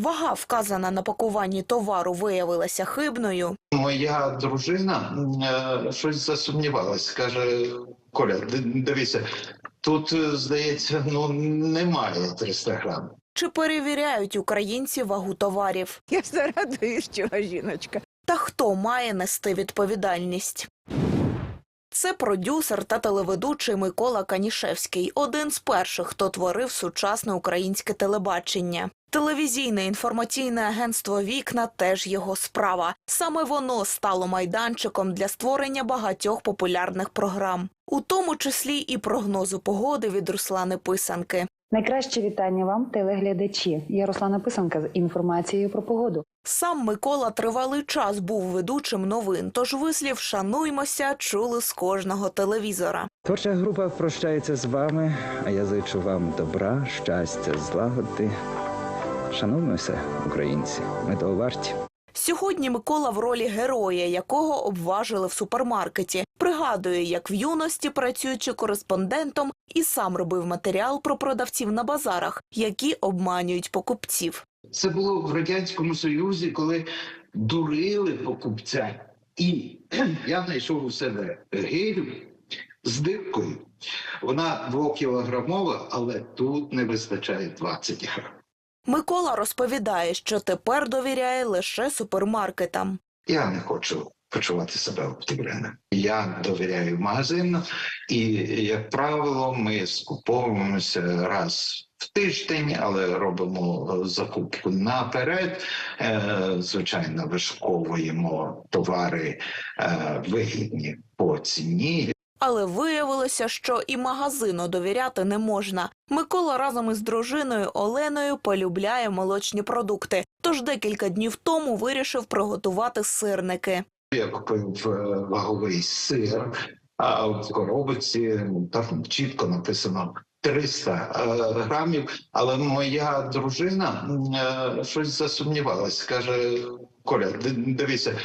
Вага, вказана на пакуванні товару, виявилася хибною. Моя дружина е, щось засумнівалась. Каже: Коля, ди- дивися, тут, е, здається, ну немає 300 грам. Чи перевіряють українці вагу товарів? Я зарадуюсь, чого жіночка. Та хто має нести відповідальність? Це продюсер та телеведучий Микола Канішевський, один з перших, хто творив сучасне українське телебачення. Телевізійне інформаційне агентство Вікна теж його справа. Саме воно стало майданчиком для створення багатьох популярних програм, у тому числі і прогнозу погоди від Руслани Писанки. Найкраще вітання вам, телеглядачі. Я Руслана Писанка з інформацією про погоду. Сам Микола тривалий час був ведучим новин, тож вислів шануймося чули з кожного телевізора. Творча група прощається з вами, а я зичу вам добра, щастя, злагоди. Шануймося, українці, ми того варті. Сьогодні Микола в ролі героя, якого обважили в супермаркеті. Пригадує, як в юності, працюючи кореспондентом, і сам робив матеріал про продавців на базарах, які обманюють покупців. Це було в радянському союзі, коли дурили покупця, і я знайшов у себе гирю з диркою. Вона двокілограмова, але тут не вистачає 20 грам. Микола розповідає, що тепер довіряє лише супермаркетам. Я не хочу почувати себе обдуреним. Я довіряю магазину, і, як правило, ми скуповуємося раз в тиждень, але робимо е, закупку наперед. Е, Звичайно, вишуковуємо товари е, вигідні по ціні. Але виявилося, що і магазину довіряти не можна. Микола разом із дружиною Оленою полюбляє молочні продукти. Тож декілька днів тому вирішив приготувати сирники. Я купив е, ваговий сир, а в коробці ну, там чітко написано 300 е, грамів. Але моя дружина е, щось засумнівалась. Каже: Коля, ди- дивися,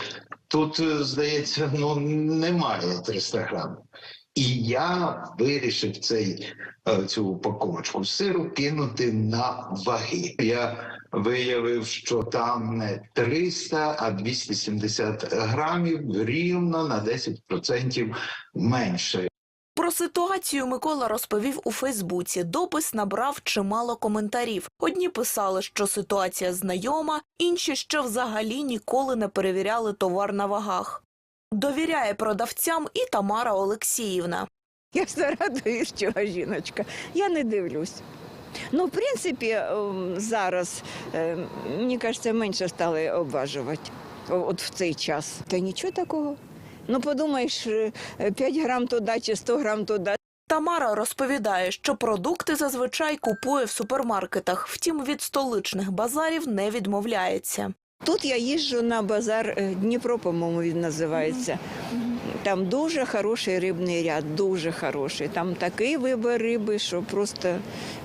тут, е, здається, ну немає 300 грамів. І я вирішив цей, е, цю упаковочку сиру кинути на ваги. Я виявив, що там не 300, а 270 грамів рівно на 10% менше. Про ситуацію Микола розповів у Фейсбуці. Допис набрав чимало коментарів. Одні писали, що ситуація знайома, інші, що взагалі ніколи не перевіряли товар на вагах. Довіряє продавцям і Тамара Олексіївна. Я зарадуюсь, чого жіночка. Я не дивлюсь. Ну, в принципі, ем, зараз, ем, мені кажеться, менше стали обважувати от в цей час. Та нічого такого. Ну, подумаєш, е, 5 грам туди чи 100 грам туди. Тамара розповідає, що продукти зазвичай купує в супермаркетах, втім від столичних базарів не відмовляється. Тут я їжджу на базар е, Дніпро, по-моєму, він називається. Там дуже хороший рибний ряд, дуже хороший. Там такий вибір риби, що просто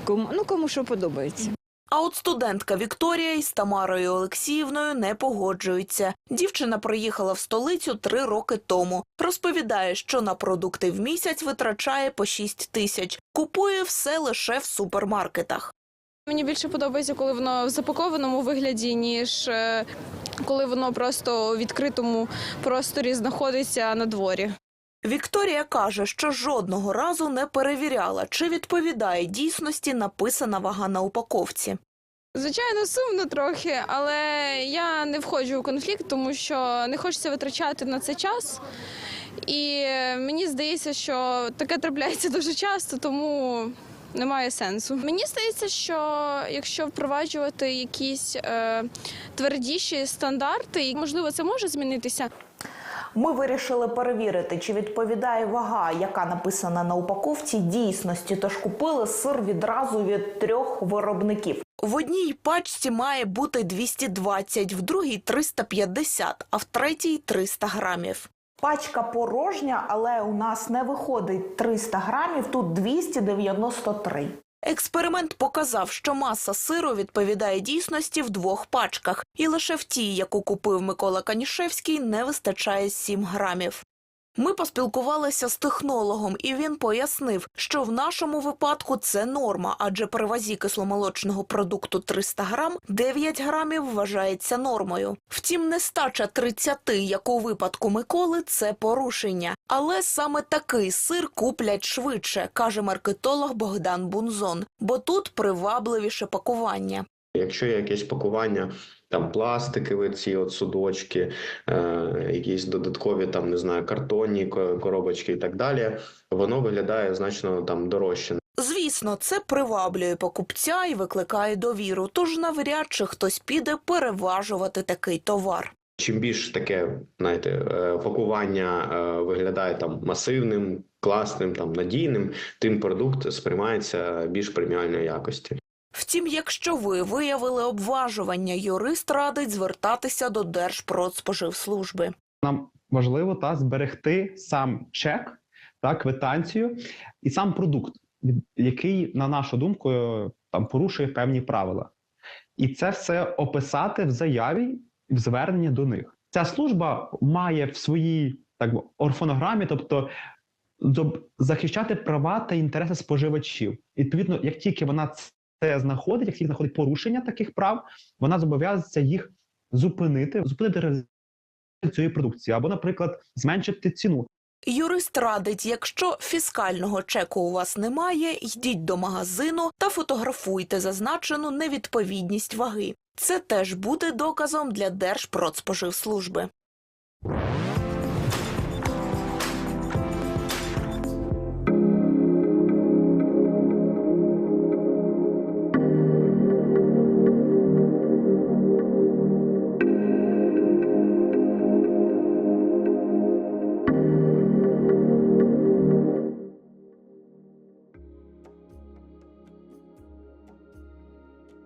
кому, ну, кому що подобається. А от студентка Вікторія із Тамарою Олексіївною не погоджується. Дівчина приїхала в столицю три роки тому. Розповідає, що на продукти в місяць витрачає по 6 тисяч. Купує все лише в супермаркетах. Мені більше подобається, коли воно в запакованому вигляді, ніж е, коли воно просто у відкритому просторі знаходиться на дворі. Вікторія каже, що жодного разу не перевіряла, чи відповідає дійсності написана вага на упаковці. Звичайно, сумно трохи, але я не входжу у конфлікт, тому що не хочеться витрачати на це час. І мені здається, що таке трапляється дуже часто, тому немає сенсу. Мені здається, що якщо впроваджувати якісь е, твердіші стандарти, можливо це може змінитися. Ми вирішили перевірити, чи відповідає вага, яка написана на упаковці дійсності, тож купили сир відразу від трьох виробників. В одній пачці має бути 220, в другій 350, а в третій 300 грамів. Пачка порожня, але у нас не виходить 300 грамів, тут 293. Експеримент показав, що маса сиру відповідає дійсності в двох пачках, і лише в тій, яку купив Микола Канішевський, не вистачає 7 грамів. Ми поспілкувалися з технологом, і він пояснив, що в нашому випадку це норма, адже при вазі кисломолочного продукту 300 грам 9 грамів вважається нормою. Втім, нестача 30, як у випадку Миколи, це порушення. Але саме такий сир куплять швидше, каже маркетолог Богдан Бунзон, бо тут привабливіше пакування. Якщо є якесь пакування, там пластикові ці от судочки, е, якісь додаткові там не знаю, картонні ко- коробочки і так далі, воно виглядає значно там дорожче. Звісно, це приваблює покупця і викликає довіру, тож навряд чи хтось піде переважувати такий товар. Чим більш таке, знаєте, е, пакування е, виглядає там масивним, класним, там надійним, тим продукт сприймається більш преміальної якості. Втім, якщо ви виявили обважування, юрист радить звертатися до Держпродспоживслужби. Нам важливо та зберегти сам чек та квитанцію і сам продукт, який, на нашу думку, там порушує певні правила. І це все описати в заяві в зверненні до них. Ця служба має в своїй так орфонограмі, тобто захищати права та інтереси споживачів. І, відповідно, як тільки вона це знаходить, як тільки знаходить порушення таких прав, вона зобов'язується їх зупинити, зупинити цієї продукції, або, наприклад, зменшити ціну. Юрист радить, якщо фіскального чеку у вас немає, йдіть до магазину та фотографуйте зазначену невідповідність ваги. Це теж буде доказом для Держпродспоживслужби.